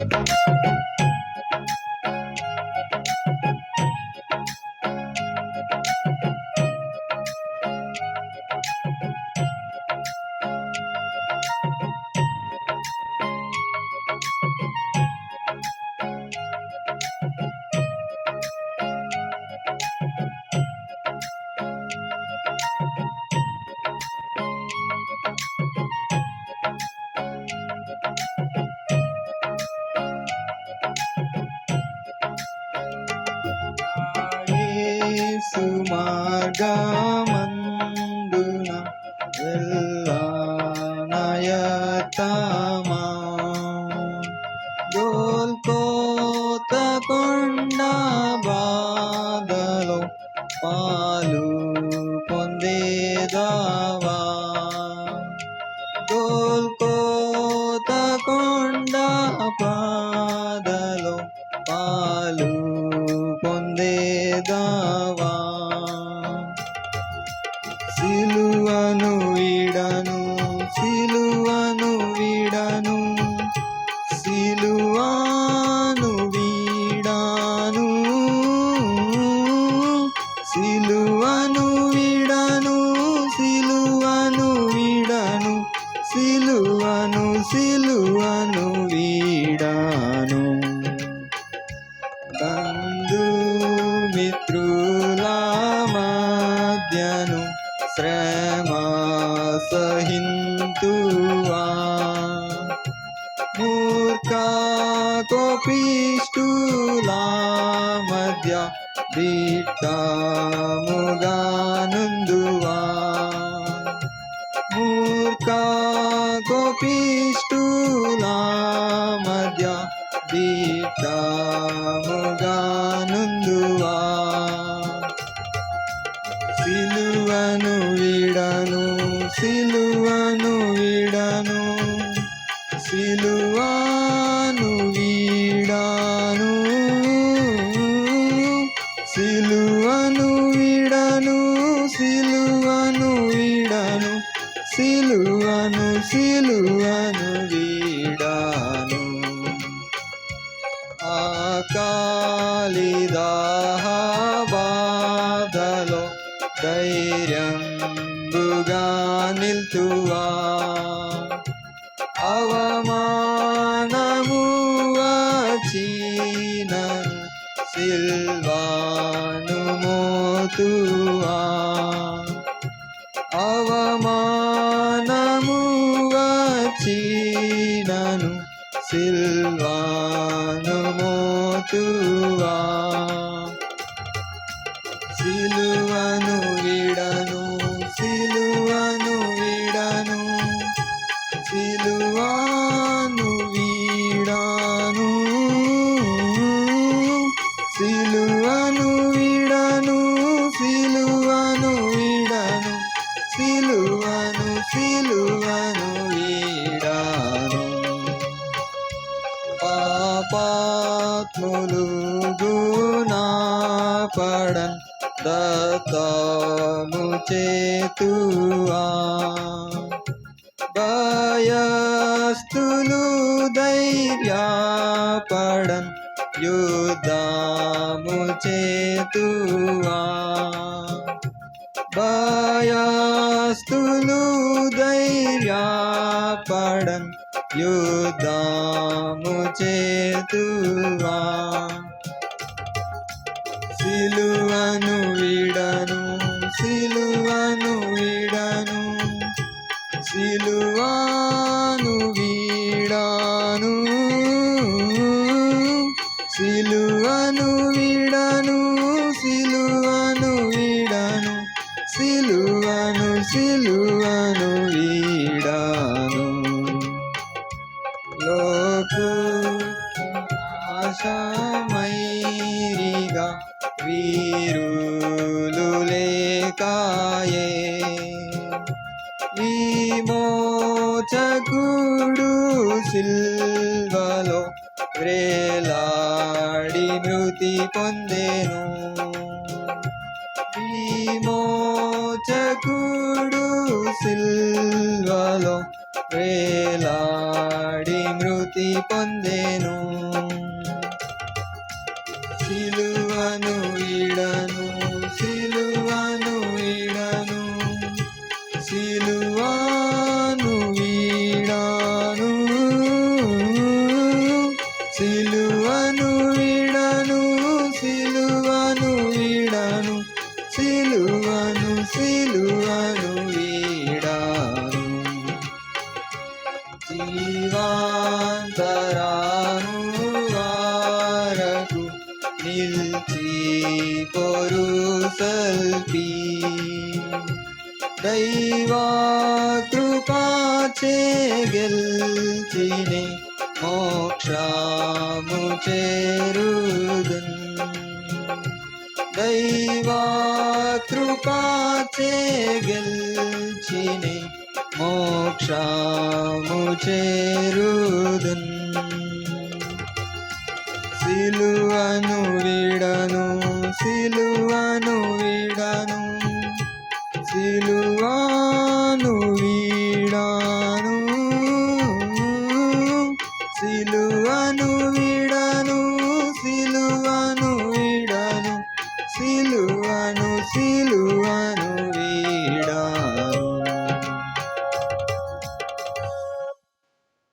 どうぞ。మార్గమందున ఎల్లానయతమా గోల్కోత కొండ బాధలో పాలు పొందేదావా. గోల్కోత కొండ పాదలో పాలు మధ్యను శ్రమ సహింతువా మూర్ఖ కోపిష్టుల మధ్య దిట్టముగానుందువా మూర్ఖ కోపిష్టుల మధ్య దిట్టముగానుందువా సిలువను వీడను సిలువను వీడను సిలువను వీడాను సిలువను వీడను సిలువను వీడను సిలువను సిలువను వీడాను ఆకాలిదాహ బాధలో ಗಾನಿಲ್ ತುವ ಅವಮಾನವು ಚೀನ ಸಿಲ್ವಾನು ಮೋತುವ ಅವಮಾನವು ಚೀನನು ಸಿಲ್ವಾನು ಮೋತುವ ಸಿಲುವನು పాపాత్ములు గుణపడన్ దత్తము చేతువా. భయస్థులు ధైర్యపడన్ యుద్ధము చేతువా. భయస్థులు ధైర్యపడన్ యుద్ధము సిలువను విడను సిలువను విడను సిలువను వీడాను సిలువను విడను సిలువను విడను సిలువను సిలువను వీడాను. లోకు విమోచకుడు సిల్వలో వ్రేలాడి మృతి పొందేను. విమోచకుడు సిల్వలో వేలాడి మృతి పొందేను. సిలువను ఇడను సిలువను వీడను సిలువను వీడను సిలువను సిలువను వీడాను. జీవాంతరాను వారకు నిల్చి పొరు సల్పి. దైవా కృపాచే గెల్చినే మోక్షము చేరుదున్. దైవా కృపాచే గెల్చినే మోక్షము చేరుదున్. సిలువను విడను సిలువను విడను సిలువాను వీడాను సిలువను విడ